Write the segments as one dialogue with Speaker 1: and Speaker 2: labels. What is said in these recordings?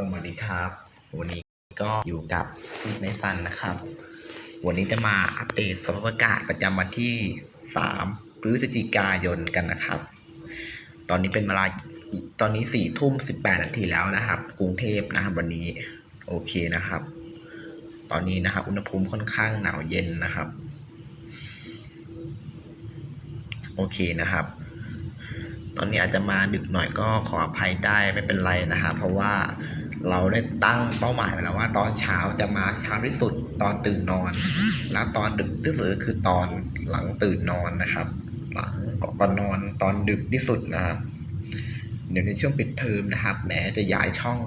Speaker 1: สวัสดีครับ วันนี้ก็อยู่กับพี่ในซันนะครับ วันนี้จะมาอัปเดตสภาพอากาศประจำวันที่ 3 พฤศจิกายนกันนะครับ ตอนนี้เป็นเวลาตอนนี้4ี่ทุ่ม 18 นาทีแล้วนะครับ กรุงเทพนะครับวันนี้โอเคนะครับ ตอนนี้นะครับ อุณหภูมิค่อนข้างหนาวเย็นนะครับ โอเคนะครับตอนนี้อาจจะมาดึกหน่อยก็ขออภัยได้ไม่เป็นไรนะครับเพราะว่า เราได้ตั้งเป้าหมายไว้แล้วว่า ตอนเช้าจะมาเช้าที่สุดตอนตื่นนอน แล้วตอนดึกที่สุดก็คือตอนหลังตื่นนอนนะครับ หลังก่อนนอนตอนดึกที่สุดนะครับเดี๋ยวในช่วงปิดเทอมนะครับ แม้จะย้ายช่อง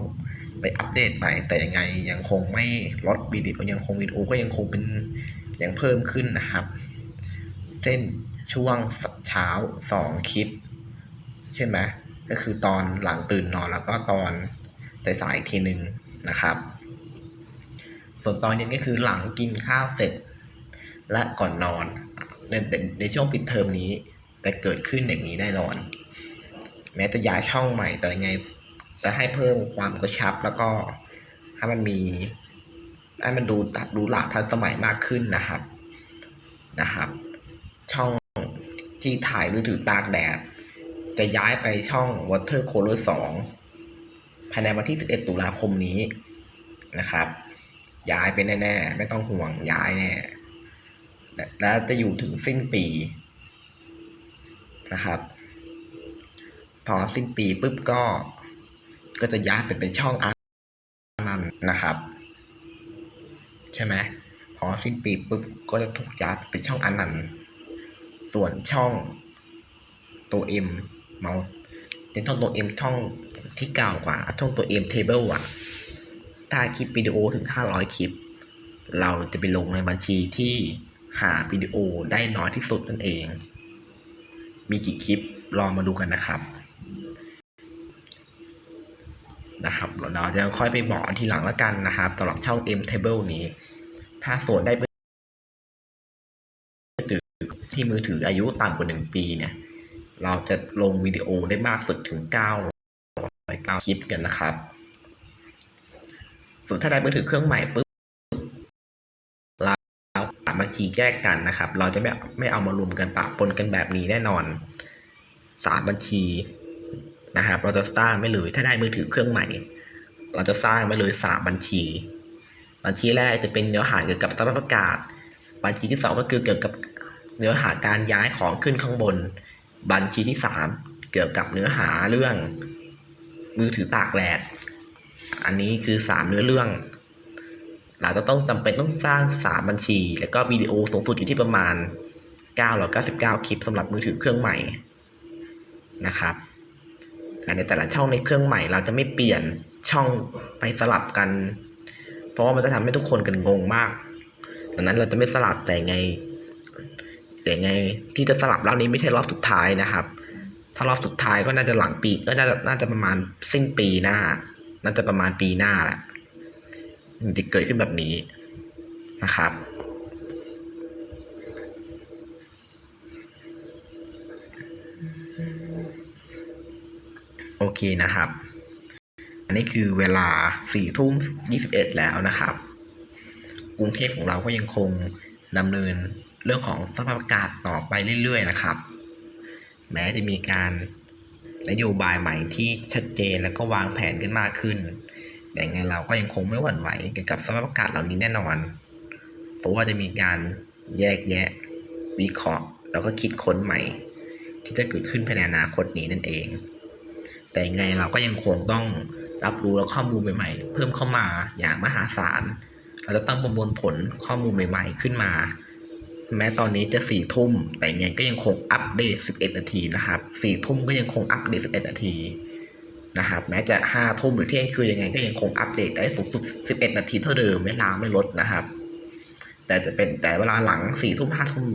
Speaker 1: ไปอัปเดตใหม่แต่ยังไงยังคงไม่ลดวิดีโอยังคงวิดีโอก็ยังคงเป็นยังเพิ่มขึ้นนะครับ เส้นช่วงเช้าสองคลิป ใช่ไหมก็คือตอนหลังตื่นนอนแล้วก็ตอน สายๆอีกทีหนึ่งนะครับ ส่วนตอนเย็นก็คือหลังกินข้าวเสร็จ และก่อนนอนในในช่วงปิดเทอมนี้แต่เกิดขึ้นอย่างนี้แน่นอน แม้จะย้ายช่องใหม่แต่ยังไงจะให้เพิ่มความกระชับแล้วก็ให้มันมีให้มันดูดูหลาทันสมัยมากขึ้นนะครับนะครับ ช่องที่ถ่ายหรือถือตากแดด จะย้ายไปช่อง Water Color 2 ภายในวันที่ 11 ตุลาคมนี้นะครับ ย้ายไปแน่ๆ ไม่ต้องห่วงย้ายแน่และและจะอยู่ถึงสิ้นปีนะครับ พอสิ้นปีปุ๊บก็ ก็จะย้ายไปเป็นช่องอานันนะครับ ใช่ไหมพอสิ้นปีปุ๊บก็จะถูกย้ายไปเป็นช่องอานันส่วนช่องตัว M เมาส์ในช่องตัว M ช่อง ที่เก่ากว่าช่องตัว M table อะถ้าคลิปวิดีโอถึง 500 คลิป เราจะไปลงในบัญชีที่หาวิดีโอได้น้อยที่สุดนั่นเอง มีกี่คลิปลองมาดูกันนะครับนะครับเราจะค่อยไปบอกทีหลังแล้วกันนะครับสำหรับช่อง M table นี้ ถ้าส่วนได้มือถือที่มือถืออายุต่ำกว่า 1 ปีเนี่ย เราจะลงวิดีโอได้มากสุดถึง 909คลิปกันนะครับส่วนถ้าได้มือถือเครื่องใหม่ปุ๊บเราสามบัญชีแยกกันนะครับ เราจะไม่ไม่เอามารวมกันปะปนกันแบบนี้แน่นอนสามบัญชีนะครับ เราจะสร้างไม่เลยถ้าได้มือถือเครื่องใหม่ เราจะสร้างไม่เลยสามบัญชี บัญชีแรกจะเป็นเนื้อหาเกี่ยวกับสภาพอากาศ บัญชีที่สองก็คือเกี่ยวกับเนื้อหาการย้ายของขึ้นข้างบน บัญชีที่สามเกี่ยวกับเนื้อหาเรื่อง มือถือตากแดดอันนี้คือสามเนื้อเรื่อง เราจะต้องจำเป็นต้องสร้างสามบัญชี แล้วก็วิดีโอสูงสุดอยู่ที่ประมาณ999 คลิปสำหรับมือถือเครื่องใหม่นะครับในแต่ละช่องในเครื่องใหม่ เราจะไม่เปลี่ยนช่องไปสลับกัน เพราะว่ามันจะทำให้ทุกคนกันงงมากดังนั้นเราจะไม่สลับแต่ไง แต่ไงที่จะสลับรอบนี้ไม่ใช่รอบสุดท้ายนะครับ ถ้ารอบสุดท้ายก็น่าจะหลังปีก็น่าจะน่าจะประมาณสิ้นปีหน้า น่าจะประมาณปีหน้าแหละจะเกิดขึ้นแบบนี้นะครับ โอเคนะครับ อันนี้คือเวลาสี่ทุ่มยี่สิบเอ็ดแล้วนะครับ กรุงเทพของเราก็ยังคงดำเนินเรื่องของสภาพอากาศต่อไปเรื่อยๆนะครับ แม้จะมีการนโยบายใหม่ที่ชัดเจนแล้วก็วางแผนกันมากขึ้น แต่ไงเราก็ยังคงไม่หวั่นไหวเกี่ยวกับสภาพอากาศเหล่านี้แน่นอน เพราะว่าจะมีการแยกแยะ วิเคราะห์ แล้วก็คิดค้นใหม่ ที่จะเกิดขึ้นภายในอนาคตนี้นั่นเอง แต่ไงเราก็ยังคงต้องรับรู้และข้อมูลใหม่ๆ เพิ่มเข้ามาอย่างมหาศาล เราจะต้องประมวลผลข้อมูลใหม่ ๆ ขึ้นมา แม้ตอนนี้จะสี่ทุ่ม แต่ยังไงก็ยังคงอัปเดต11นาทีนะครับสี่ทุ่มก็ยังคงอัปเดต11นาทีนะครับแม้จะห้าทุ่มหรือเที่ยงคืนยังไงก็ยังคงอัปเดตได้สูงสุด11นาทีเท่าเดิมเวลาไม่ลดนะครับ แต่จะเป็นแต่เวลาหลังสี่ทุ่มห้าทุ่ม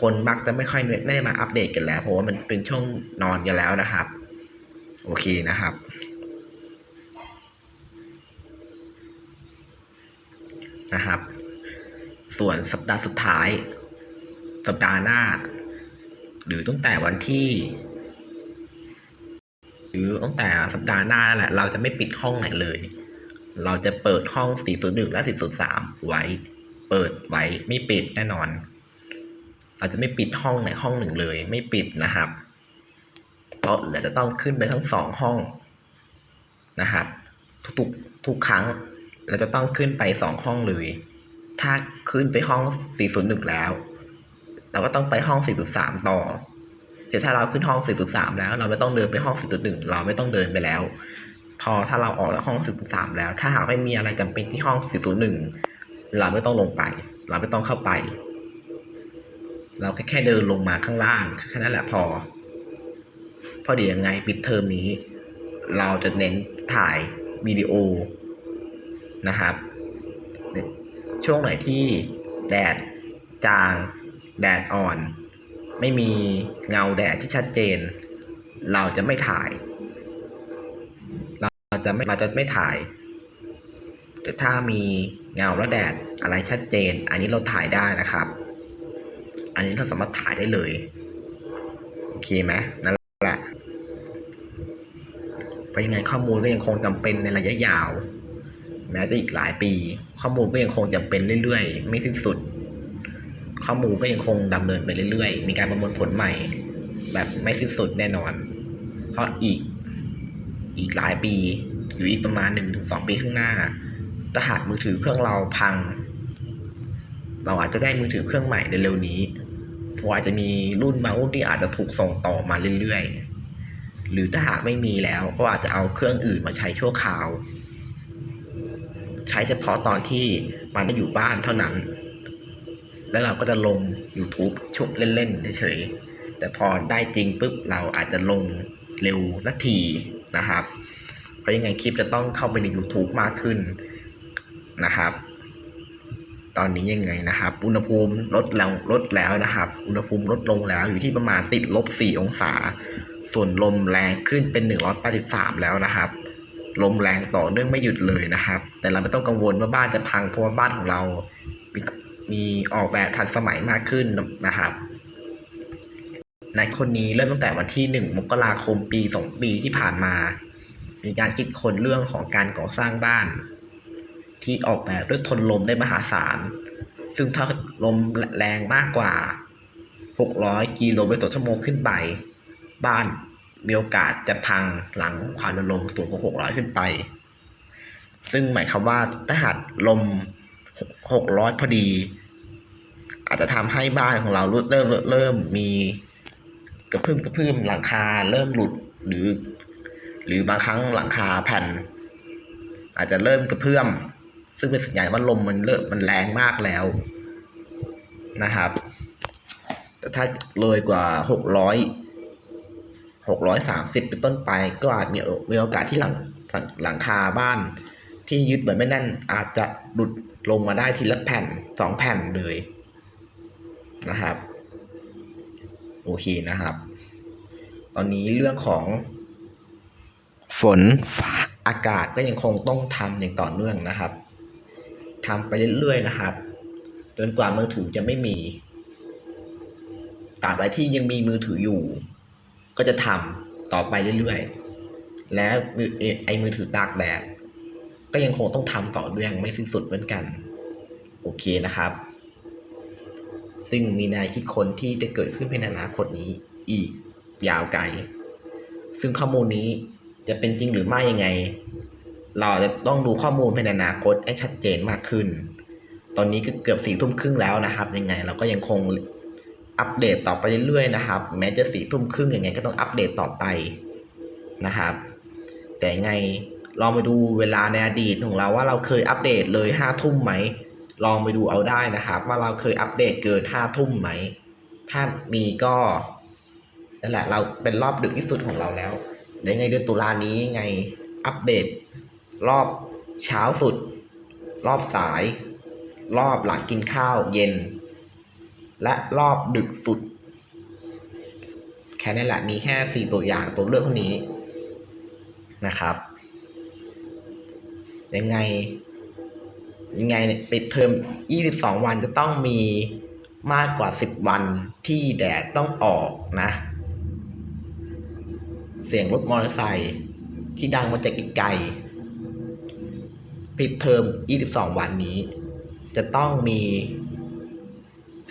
Speaker 1: คนมักจะไม่ค่อยไม่ได้มาอัปเดตกันแล้ว เพราะว่ามันเป็นช่วงนอนกันแล้วนะครับ โอเคนะครับ นะครับ ส่วนสัปดาห์สุดท้าย สัปดาห์หน้า หรือตั้งแต่วันที่ หรือตั้งแต่สัปดาห์หน้าแหละ เราจะไม่ปิดห้องไหนเลย เราจะเปิดห้อง 401 และ 403 ไว้ เปิดไว้ ไม่ปิดแน่นอน เราจะไม่ปิดห้องไหนห้องหนึ่งเลย ไม่ปิดนะครับ เพราะเราจะต้องขึ้นไปทั้งสองห้องนะครับทุกๆทุกครั้ง เราจะต้องขึ้นไปสองห้องเลย ถ้าขึ้นไปห้อง 401 แล้ว เราก็ต้องไปห้อง 403 ต่อเดี๋ยวถ้าเราขึ้นห้อง 403 แล้ว เราไม่ต้องเดินไปห้อง 401 เราไม่ต้องเดินไปแล้ว พอถ้าเราออกจากห้อง 403 แล้ว ถ้าหากไม่มีอะไรจำเป็นที่ห้อง 401 เราไม่ต้องลงไป เราไม่ต้องเข้าไป เราแค่แค่เดินลงมาข้างล่างแค่นั้นแหละพอเพราะเดี๋ยวยังไงปิดเทอมนี้ เราจะเน้นถ่ายวิดีโอนะครับ ช่วงไหนที่แดดจาง แดดอ่อน ไม่มีเงาแดดที่ชัดเจน เราจะไม่ถ่าย เราจะไม่เราจะไม่ถ่ายแต่ถ้ามีเงาและแดดอะไรชัดเจน อันนี้เราถ่ายได้นะครับ อันนี้เราสามารถถ่ายได้เลยโอเคไหมนั่นแหละเพราะยังไงข้อมูลก็ยังคงจำเป็นในระยะยาว แม้จะอีกหลายปี ข้อมูลก็ยังคงจำเป็นเรื่อยๆ ไม่สิ้นสุด ข้อมูลก็ยังคงดำเนินไปเรื่อยๆ มีการประมวลผลใหม่ แบบไม่สิ้นสุดแน่นอน เพราะอีกอีกหลายปี หรืออีกประมาณหนึ่งถึงสองปีข้างหน้าถ้าหากมือถือเครื่องเราพัง เราอาจจะได้มือถือเครื่องใหม่ในเร็วนี้เพราะอาจจะมีรุ่นบางรุ่นที่อาจจะถูกส่งต่อมาเรื่อยๆ หรือถ้าหากไม่มีแล้วก็อาจจะเอาเครื่องอื่นมาใช้ชั่วคราว ใช้เฉพาะตอนที่มันไม่อยู่บ้านเท่านั้น แล้วเราก็จะลง YouTube ชุบเล่นๆเฉยๆแต่พอได้จริงปุ๊บเราอาจจะลงเร็วและทีนะครับ เพราะยังไงคลิปจะต้องเข้าไปใน YouTube มากขึ้นนะครับ ตอนนี้ยังไงนะครับ อุณหภูมิลดแลงลดแล้วนะครับ อุณหภูมิลดลงแล้วอยู่ที่ประมาณติดลบ 4 องศา ส่วนลมแรงขึ้นเป็น 183 แล้วนะครับ ลมแรงต่อเนื่องไม่หยุดเลยนะครับ แต่เราไม่ต้องกังวลว่าบ้านจะพังเพราะว่าบ้านของเรา มีมีออกแบบทันสมัยมากขึ้นนะครับในคนนี้เริ่มตั้งแต่วันที่ 1 มกราคมปี 2 ปีที่ผ่านมา มีการคิดคนเรื่องของการก่อสร้างบ้าน ที่ออกแบบด้วยทนลมได้มหาศาล ซึ่งถ้าลมแรงมากกว่า 600 กิโลเมตรต่อชั่วโมงขึ้นไป บ้าน มีโอกาสจะพังหลังความเร็วลมสูงกว่า 600 ขึ้นไป ซึ่งหมายความว่าถ้าหากลม 600 พอดี อาจจะทำให้บ้านของเราเริ่มเริ่มมีกระเพึ่อมกระเพึ่อมหลังคาเริ่มหลุดหรือ หรือบางครั้งหลังคาแผ่น อาจจะเริ่มกระเพื่อม ซึ่งเป็นสัญญาณว่าลมมันเริ่มมันแรงมากแล้วนะครับ แต่ถ้าเลยกว่าห หกร้อยสามสิบเป็นต้นไป ก็อาจมีมีโอกาสที่หลังหลังคาบ้าน ที่ยึดไว้ไม่แน่น อาจจะหลุดลงมาได้ทีละแผ่นสองแผ่นเลยนะครับ โอเคนะครับ ตอนนี้เรื่องของฝนอากาศก็ยังคงต้องทำอย่างต่อเนื่องนะครับทำไปเรื่อยๆนะครับ จนกว่ามือถือจะไม่มีตราบใดที่ยังมีมือถืออยู่ ก็จะทำต่อไปเรื่อยๆ และมือไอ้มือถือตากแดดก็ยังคงต้องทำต่อเนื่องไม่สิ้นสุดเหมือนกัน โอเคนะครับ ซึ่งมีแนวคิดคนที่จะเกิดขึ้นในอนาคตนี้อีกยาวไกล ซึ่งข้อมูลนี้จะเป็นจริงหรือไม่ยังไง เราจะต้องดูข้อมูลภายในอนาคตให้ชัดเจนมากขึ้น ตอนนี้ก็เกือบสี่ทุ่มครึ่งแล้วนะครับ ยังไง เราก็ยังคง อัปเดตต่อไปเรื่อยๆนะครับ แม้จะสี่ทุ่มครึ่งยังไงก็ต้องอัปเดตต่อไปนะครับ แต่ไงลองไปดูเวลาในอดีตของเราว่าเราเคยอัปเดตเลยห้าทุ่มไหมลองไปดูเอาได้นะครับ ว่าเราเคยอัปเดตเกินห้าทุ่มไหม ถ้ามีก็นั่นแหละเราเป็นรอบดึกที่สุดของเราแล้วยังไงเดือนตุลานี้ไงอัปเดต รอบเช้าสุด รอบสาย รอบหลังกินข้าวเย็น และรอบดึกสุด แค่นั้นแหละมีแค่สี่ตัวอย่างตัวเลือกเท่านี้นะครับ ยังไง ยังไงเนี่ยปิดเทอม 22 วันจะต้องมีมากกว่า 10 วันที่แดดต้องออกนะ เสียงรถมอเตอร์ไซค์ที่ดังมาจากไกลปิดเทอม 22 วันนี้ จะต้องมี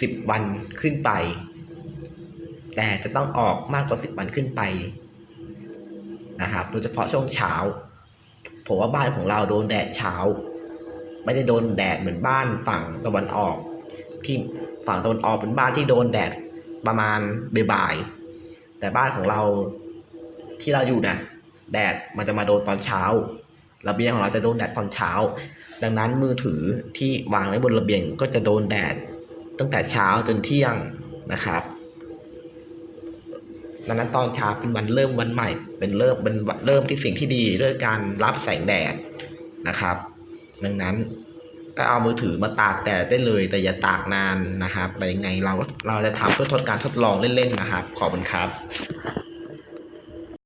Speaker 1: 10 วันขึ้นไป แต่จะต้องออกมากกว่า 10 วันขึ้นไปนะครับโดยเฉพาะช่วงเช้า ผมว่าบ้านของเราโดนแดดเช้า ไม่ได้โดนแดดเหมือนบ้านฝั่งตะวันออก ที่ฝั่งตะวันออกเป็นบ้านที่โดนแดดประมาณบ่ายๆแต่บ้านของเราที่เราอยู่นะแดดมันจะมาโดนตอนเช้าระเบียงของเราจะโดนแดดตอนเช้า ดังนั้นมือถือที่วางไว้บนระเบียงก็จะโดนแดด ตั้งแต่เช้าจนเที่ยงนะครับดังนั้นตอนเช้าเป็นวันเริ่มวันใหม่ เป็นเริ่มเป็นวันเริ่มที่สิ่งที่ดีด้วยการรับแสงแดดนะครับ ดังนั้นก็เอามือถือมาตากแดดได้เลย แต่อย่าตากนานนะครับ แต่ยังไงเราก็เราจะทำเพื่อทดการทดลองเล่นๆนะครับ ขอบคุณครับ